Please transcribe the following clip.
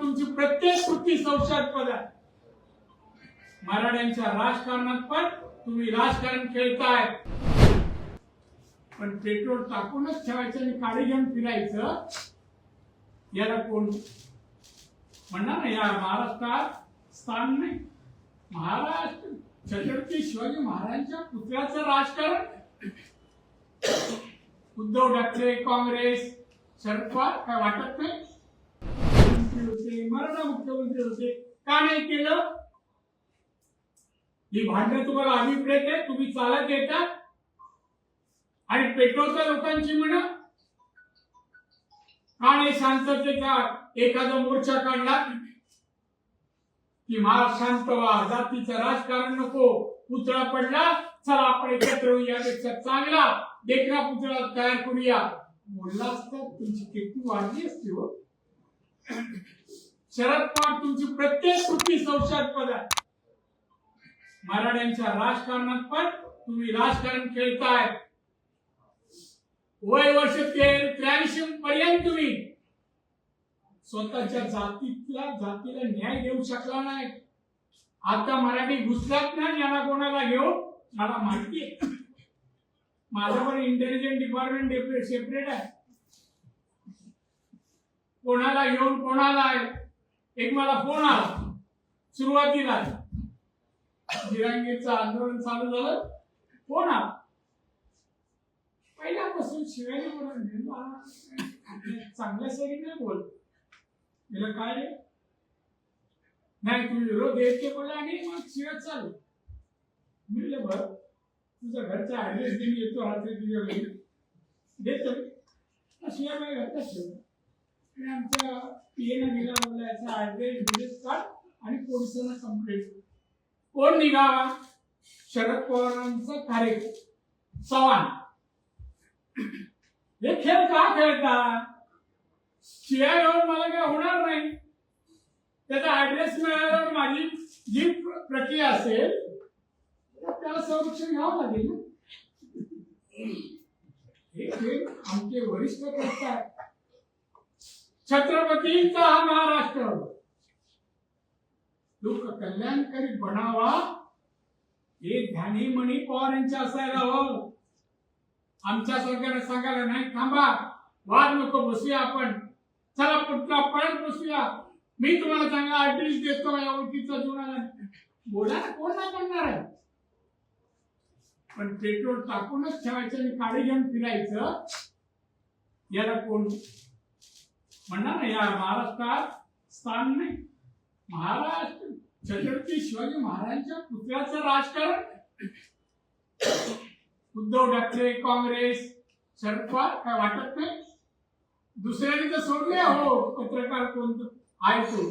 तुमची प्रत्येक कृती संशयास्पद आहे मराठ्यांच्या राजकारणात पण तुम्ही राजकारण खेळताय. पण पेट्रोल टाकूनच ठेवायचं आणि काळी घेऊन फिरायचं याला कोण म्हणणार ना या महाराष्ट्रात स्थान नाही. महाराष्ट्र छत्रपती शिवाजी महाराजांच्या पुतळ्याचं राजकारण. उद्धव ठाकरे काँग्रेस शरद पवार काय वाटत नाही? होते मराठा मुख्यमंत्री होते का नाही केलं? ही भांडणं तुम्हाला अभिप्रेत आहे तुम्ही चालत येतात आणि पेट्रोलच्या लोकांची म्हण. का नाही शांततेचा एखादा मोर्चा काढला? की महाराज शांत व्हा जातीचं राजकारण नको पुतळा पडला चला आपण एकत्र यापेक्षा चांगला देखना पुतळा तयार करूया. बोलला असता तुमची किती वाढली असती हो. शरद पवार तुमची प्रत्येक कृती संशयास्पद आहे. मराठ्यांच्या राजकारणात पण तुम्ही राजकारण खेळताय. वय वर्ष त्र्याऐंशी पर्यंत तुम्ही स्वतःच्या जातीतल्या जातीला न्याय देऊ शकला नाही. आता मराठी घुसलात ना याला कोणाला घेऊ मला माहिती आहे. माझं पण इंटेलिजंट डिपार्टमेंट सेपरेट आहे. कोणाला घेऊन कोणाला आहे? एक मला फोन आला. सुरुवातीला. जिरांगीरचं आंदोलन चालू झालं. फोन आला. पहिल्यापासून शिवाजी चांगल्या सरी नाही बोल तिला काय नाही तुम्ही विरोध येते बोला आणि मग शिवाय चालू. म्हणलं बर तुझा घरचा ऍड्रेस देऊन येतो रात्री तुझ्या घरी. देतो. शिवाय घरचा शिवाय आणि आमच्या पीएनं गेला बोलला याचा ऍड्रेस बिड्रेस काढ आणि पोलिसांना कंप्लेंट कोण निघावा? शरद पवारांचा कार्यक्रम चव्हाण. हे खेळ का खेळता? शिवाय मला काय होणार नाही. त्याचा ऍड्रेस मिळाल्यावर माझी जी प्रक्रिया असेल त्याला संरक्षण घ्यावं लागेल ना. हे खेळ आमचे वरिष्ठ करतात छत्रपतींचा हा महाराष्ट्र. लोक कल्याणकारी बनावा. हे ध्यानी मणी पवार यांच्या असायला हवं आमच्या सरकारने सांगायला नाही थांबा वाद नको बसूया आपण. चला पुढचा पळत बसूया. मी तुम्हाला चांगला आर्टिस्ट देतो माझ्या ओळखीचा जुना बोला ना, कोण नाही म्हणणार आहे? पण पेट्रोल टाकूनच ठेवायचं आणि काळी घेऊन फिरायचं याला कोण म्हणणार ना या महाराष्ट्रात स्थान नाही. महाराष्ट्र छत्रपती शिवाजी महाराजांच्या पुतळ्याचं राजकारण उद्धव ठाकरे काँग्रेस शरद पवार काय वाटत नाही? दुसऱ्याने तर सोडले हो पत्रकार कोणतं? आहे तो.